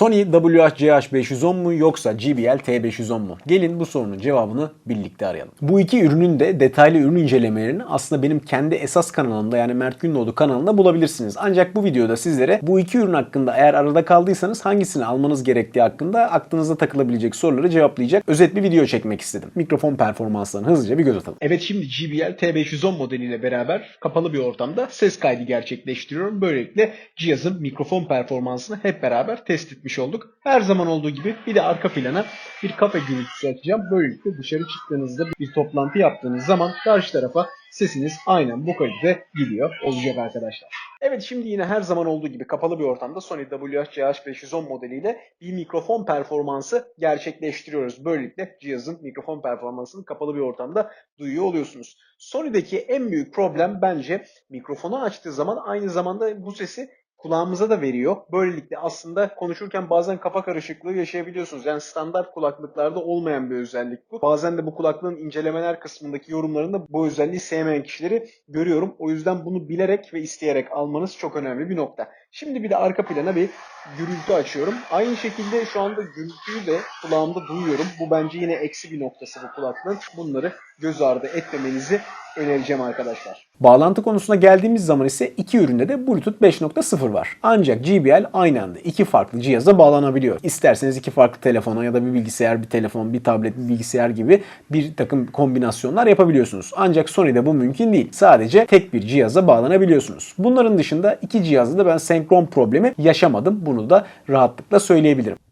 Sony WH-CH510 mu yoksa JBL T510 mu? Gelin bu sorunun cevabını birlikte arayalım. Bu iki ürünün de detaylı ürün incelemelerini aslında benim kendi esas kanalımda yani Mert Gündoğdu kanalında bulabilirsiniz. Ancak bu videoda sizlere bu iki ürün hakkında eğer arada kaldıysanız hangisini almanız gerektiği hakkında aklınıza takılabilecek soruları cevaplayacak özet bir video çekmek istedim. Mikrofon performanslarına hızlıca bir göz atalım. Evet şimdi JBL T510 modeliyle beraber kapalı bir ortamda ses kaydı gerçekleştiriyorum. Böylelikle cihazın mikrofon performansını hep beraber test etmiş olduk. Her zaman olduğu gibi bir de arka plana bir kafe gürültüsü açacağım. Böylelikle dışarı çıktığınızda bir toplantı yaptığınız zaman karşı tarafa sesiniz aynen bu kalitede gidiyor olacak arkadaşlar. Evet şimdi yine her zaman olduğu gibi kapalı bir ortamda Sony WH-CH510 modeliyle bir mikrofon performansı gerçekleştiriyoruz. Böylelikle cihazın mikrofon performansını kapalı bir ortamda duyuyor oluyorsunuz. Sony'deki en büyük problem bence mikrofonu açtığı zaman aynı zamanda bu sesi kulağımıza da veriyor. Böylelikle aslında konuşurken bazen kafa karışıklığı yaşayabiliyorsunuz. Yani standart kulaklıklarda olmayan bir özellik bu. Bazen de bu kulaklığın incelemeler kısmındaki yorumlarında bu özelliği sevmeyen kişileri görüyorum. O yüzden bunu bilerek ve isteyerek almanız çok önemli bir nokta. Şimdi bir de arka plana bir gürültü açıyorum. Aynı şekilde şu anda gürültüyü de kulağımda duyuyorum. Bu bence yine eksi bir noktası bu kulaklığın. Bunları göz ardı etmemenizi önereceğim arkadaşlar. Bağlantı konusuna geldiğimiz zaman ise iki üründe de Bluetooth 5.0 var. Ancak JBL aynı anda iki farklı cihaza bağlanabiliyor. İsterseniz iki farklı telefona ya da bir bilgisayar, bir telefon, bir tablet, bir bilgisayar gibi bir takım kombinasyonlar yapabiliyorsunuz. Ancak Sony'de bu mümkün değil. Sadece tek bir cihaza bağlanabiliyorsunuz. Bunların dışında iki cihazda da ben senkron problemi yaşamadım. Bunu da rahatlıkla söyleyebilirim.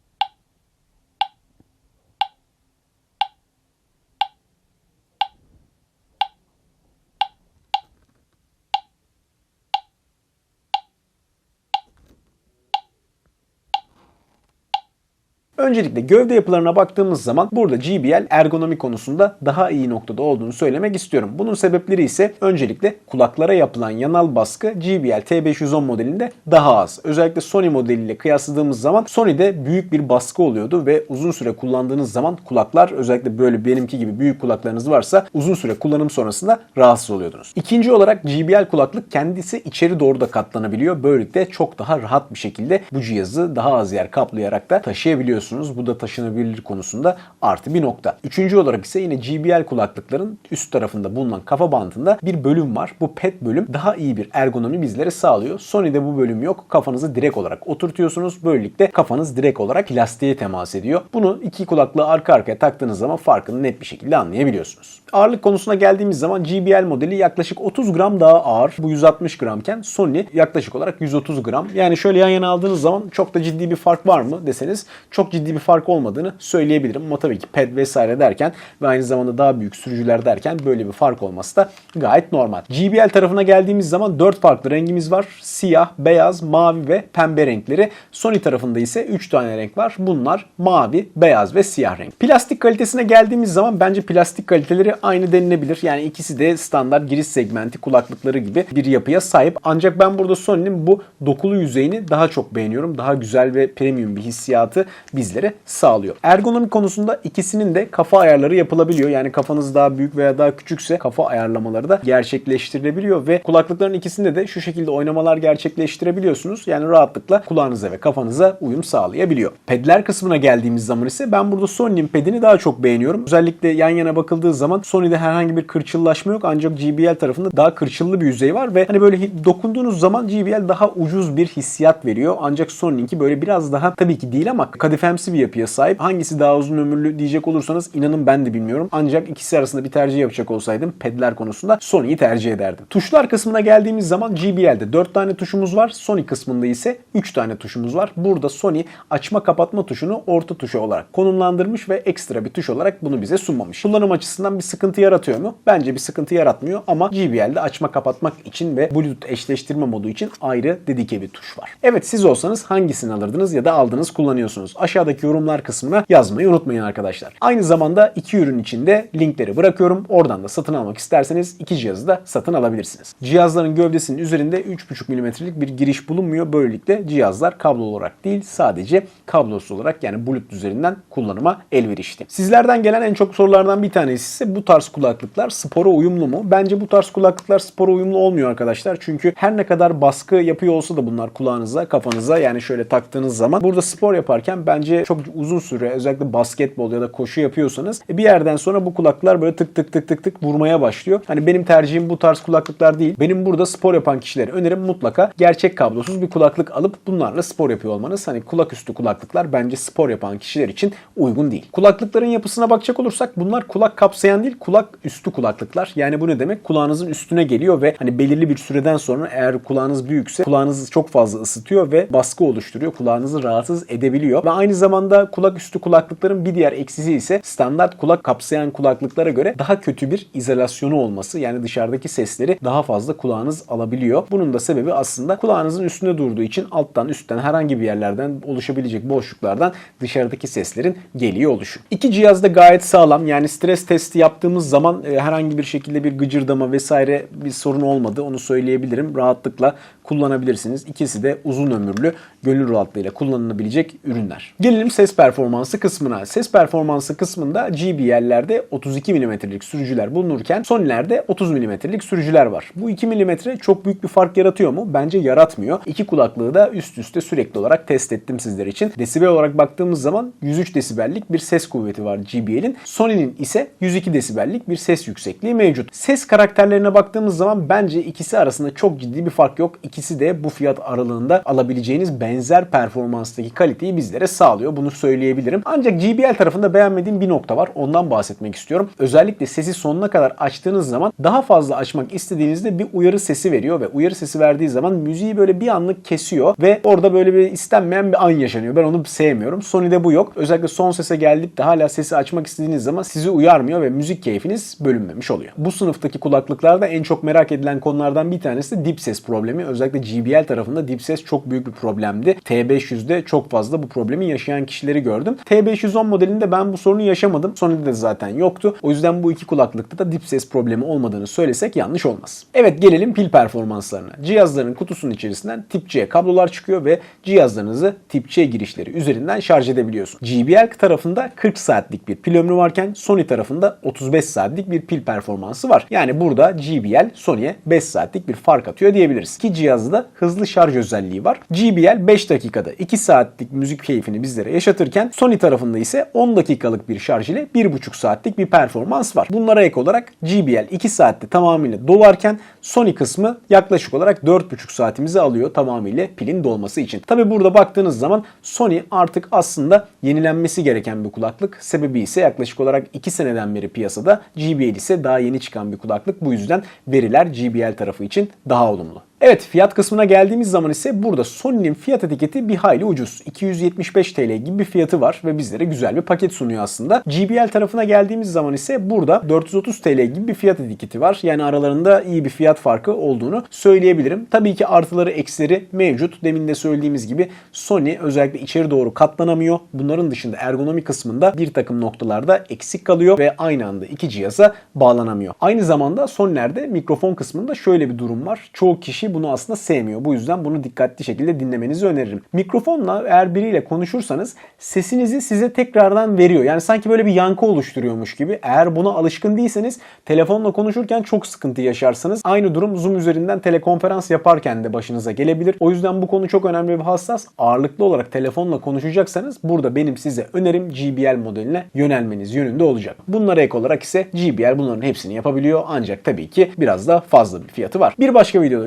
Öncelikle gövde yapılarına baktığımız zaman burada JBL ergonomi konusunda daha iyi noktada olduğunu söylemek istiyorum. Bunun sebepleri ise öncelikle kulaklara yapılan yanal baskı JBL T510 modelinde daha az. Özellikle Sony modeliyle kıyasladığımız zaman Sony'de büyük bir baskı oluyordu ve uzun süre kullandığınız zaman kulaklar özellikle böyle benimki gibi büyük kulaklarınız varsa uzun süre kullanım sonrasında rahatsız oluyordunuz. İkinci olarak JBL kulaklık kendisi içeri doğru da katlanabiliyor. Böylelikle çok daha rahat bir şekilde bu cihazı daha az yer kaplayarak da taşıyabiliyorsunuz biliyorsunuz. Bu da taşınabilir konusunda artı bir nokta. Üçüncü olarak ise yine JBL kulaklıkların üst tarafında bulunan kafa bantında bir bölüm var. Bu pet bölüm daha iyi bir ergonomi bizlere sağlıyor. Sony'de bu bölüm yok. Kafanızı direkt olarak oturtuyorsunuz. Böylelikle kafanız direkt olarak plastiğe temas ediyor. Bunu iki kulaklığı arka arkaya taktığınız zaman farkını net bir şekilde anlayabiliyorsunuz. Ağırlık konusuna geldiğimiz zaman JBL modeli yaklaşık 30 gram daha ağır. Bu 160 gramken Sony yaklaşık olarak 130 gram. Yani şöyle yan yana aldığınız zaman çok da ciddi bir fark var mı deseniz çok ciddi bir fark olmadığını söyleyebilirim. Ama tabii ki pad vesaire derken ve aynı zamanda daha büyük sürücüler derken böyle bir fark olması da gayet normal. JBL tarafına geldiğimiz zaman 4 farklı rengimiz var. Siyah, beyaz, mavi ve pembe renkleri. Sony tarafında ise 3 tane renk var. Bunlar mavi, beyaz ve siyah renk. Plastik kalitesine geldiğimiz zaman bence plastik kaliteleri aynı denilebilir. Yani ikisi de standart giriş segmenti kulaklıkları gibi bir yapıya sahip. Ancak ben burada Sony'nin bu dokulu yüzeyini daha çok beğeniyorum. Daha güzel ve premium bir hissiyatı bizlere sağlıyor. Ergonomi konusunda ikisinin de kafa ayarları yapılabiliyor. Yani kafanız daha büyük veya daha küçükse kafa ayarlamaları da gerçekleştirilebiliyor ve kulaklıkların ikisinde de şu şekilde oynamalar gerçekleştirebiliyorsunuz. Yani rahatlıkla kulağınıza ve kafanıza uyum sağlayabiliyor. Pedler kısmına geldiğimiz zaman ise ben burada Sony'nin pedini daha çok beğeniyorum. Özellikle yan yana bakıldığı zaman Sony'de herhangi bir kırçıllaşma yok ancak JBL tarafında daha kırçıllı bir yüzey var ve hani böyle dokunduğunuz zaman JBL daha ucuz bir hissiyat veriyor. Ancak Sony'ninki böyle biraz daha tabii ki değil ama kadifemsi bir yapıya sahip. Hangisi daha uzun ömürlü diyecek olursanız inanın ben de bilmiyorum. Ancak ikisi arasında bir tercih yapacak olsaydım pedler konusunda Sony'yi tercih ederdim. Tuşlar kısmına geldiğimiz zaman JBL'de 4 tane tuşumuz var. Sony kısmında ise 3 tane tuşumuz var. Burada Sony açma kapatma tuşunu orta tuşu olarak konumlandırmış ve ekstra bir tuş olarak bunu bize sunmamış. Kullanım açısından bir sıkıntı yaratıyor mu? Bence bir sıkıntı yaratmıyor ama JBL'de açma kapatmak için ve Bluetooth eşleştirme modu için ayrı dedike bir tuş var. Evet siz olsanız hangisini alırdınız ya da aldınız kullanıyorsunuz? Aşağıdaki aşağıdaki yorumlar kısmına yazmayı unutmayın arkadaşlar. Aynı zamanda iki ürün içinde linkleri bırakıyorum. Oradan da satın almak isterseniz iki cihazı da satın alabilirsiniz. Cihazların gövdesinin üzerinde 3,5 mm'lik bir giriş bulunmuyor. Böylelikle cihazlar kablo olarak değil sadece kablosuz olarak yani Bluetooth üzerinden kullanıma elverişli. Sizlerden gelen en çok sorulardan bir tanesi ise bu tarz kulaklıklar spora uyumlu mu? Bence bu tarz kulaklıklar spora uyumlu olmuyor arkadaşlar. Çünkü her ne kadar baskı yapıyor olsa da bunlar kulağınıza, kafanıza yani şöyle taktığınız zaman burada spor yaparken bence çok uzun süre özellikle basketbol ya da koşu yapıyorsanız e, bir yerden sonra bu kulaklıklar böyle tık tık tık tık tık vurmaya başlıyor. Hani benim tercihim bu tarz kulaklıklar değil. Benim burada spor yapan kişilere önerim mutlaka gerçek kablosuz bir kulaklık alıp bunlarla spor yapıyor olmanız. Hani kulak üstü kulaklıklar bence spor yapan kişiler için uygun değil. Kulaklıkların yapısına bakacak olursak bunlar kulak kapsayan değil kulak üstü kulaklıklar. Yani bu ne demek? Kulağınızın üstüne geliyor ve hani belirli bir süreden sonra eğer kulağınız büyükse kulağınızı çok fazla ısıtıyor ve baskı oluşturuyor. Kulağınızı rahatsız edebiliyor. Ve aynı zamanda kulak üstü kulaklıkların bir diğer eksisi ise standart kulak kapsayan kulaklıklara göre daha kötü bir izolasyonu olması. Yani dışarıdaki sesleri daha fazla kulağınız alabiliyor. Bunun da sebebi aslında kulağınızın üstünde durduğu için alttan üstten herhangi bir yerlerden oluşabilecek boşluklardan dışarıdaki seslerin geliyor oluşu. İki cihaz da gayet sağlam. Yani stres testi yaptığımız zaman e, herhangi bir şekilde bir gıcırdama vesaire bir sorun olmadı. Onu söyleyebilirim. Rahatlıkla kullanabilirsiniz. İkisi de uzun ömürlü, gönül rahatlığıyla kullanılabilecek ürünler. Gelelim ses performansı kısmına. Ses performansı kısmında JBL'lerde 32 mm'lik sürücüler bulunurken Sony'lerde 30 mm'lik sürücüler var. Bu 2 mm çok büyük bir fark yaratıyor mu? Bence yaratmıyor. İki kulaklığı da üst üste sürekli olarak test ettim sizler için. Desibel olarak baktığımız zaman 103 desibellik bir ses kuvveti var JBL'in. Sony'nin ise 102 desibellik bir ses yüksekliği mevcut. Ses karakterlerine baktığımız zaman bence ikisi arasında çok ciddi bir fark yok. İkisi de bu fiyat aralığında alabileceğiniz benzer performanstaki kaliteyi bizlere sağlıyor. Bunu söyleyebilirim. Ancak JBL tarafında beğenmediğim bir nokta var. Ondan bahsetmek istiyorum. Özellikle sesi sonuna kadar açtığınız zaman daha fazla açmak istediğinizde bir uyarı sesi veriyor ve uyarı sesi verdiği zaman müziği böyle bir anlık kesiyor ve orada böyle bir istenmeyen bir an yaşanıyor. Ben onu sevmiyorum. Sony'de bu yok. Özellikle son sese geldik de hala sesi açmak istediğiniz zaman sizi uyarmıyor ve müzik keyfiniz bölünmemiş oluyor. Bu sınıftaki kulaklıklarda en çok merak edilen konulardan bir tanesi de dip ses problemi. Özellikle JBL tarafında dip ses çok büyük bir problemdi. T500'de çok fazla bu problemi yaşayan kişileri gördüm. T510 modelinde ben bu sorunu yaşamadım. Sony'de de zaten yoktu. O yüzden bu iki kulaklıkta da dip ses problemi olmadığını söylesek yanlış olmaz. Evet gelelim pil performanslarına. Cihazların kutusunun içerisinden tip C kablolar çıkıyor ve cihazlarınızı tip C girişleri üzerinden şarj edebiliyorsun. JBL tarafında 40 saatlik bir pil ömrü varken Sony tarafında 35 saatlik bir pil performansı var. Yani burada JBL Sony'ye 5 saatlik bir fark atıyor diyebiliriz. Ki cihazda da hızlı şarj özelliği var. JBL 5 dakikada 2 saatlik müzik keyfini bizlere yaşatırken Sony tarafında ise 10 dakikalık bir şarj ile 1,5 saatlik bir performans var. Bunlara ek olarak JBL 2 saatte tamamıyla dolarken Sony kısmı yaklaşık olarak 4,5 saatimizi alıyor tamamıyla pilin dolması için. Tabi burada baktığınız zaman Sony artık aslında yenilenmesi gereken bir kulaklık. Sebebi ise yaklaşık olarak 2 seneden beri piyasada. JBL ise daha yeni çıkan bir kulaklık. Bu yüzden veriler JBL tarafı için daha olumlu. Evet fiyat kısmına geldiğimiz zaman ise burada Sony'nin fiyat etiketi bir hayli ucuz. 275 TL gibi bir fiyatı var ve bizlere güzel bir paket sunuyor aslında. JBL tarafına geldiğimiz zaman ise burada 430 TL gibi bir fiyat etiketi var. Yani aralarında iyi bir fiyat farkı olduğunu söyleyebilirim. Tabii ki artıları eksileri mevcut. Demin de söylediğimiz gibi Sony özellikle içeri doğru katlanamıyor. Bunların dışında ergonomi kısmında bir takım noktalarda eksik kalıyor ve aynı anda iki cihaza bağlanamıyor. Aynı zamanda Sony'lerde mikrofon kısmında şöyle bir durum var. Çoğu kişi bunu aslında sevmiyor. Bu yüzden bunu dikkatli şekilde dinlemenizi öneririm. Mikrofonla eğer biriyle konuşursanız sesinizi size tekrardan veriyor. Yani sanki böyle bir yankı oluşturuyormuş gibi. Eğer buna alışkın değilseniz telefonla konuşurken çok sıkıntı yaşarsınız. Aynı durum Zoom üzerinden telekonferans yaparken de başınıza gelebilir. O yüzden bu konu çok önemli ve hassas. Ağırlıklı olarak telefonla konuşacaksanız burada benim size önerim JBL modeline yönelmeniz yönünde olacak. Bunlara ek olarak ise JBL bunların hepsini yapabiliyor. Ancak tabii ki biraz da fazla bir fiyatı var. Bir başka videoda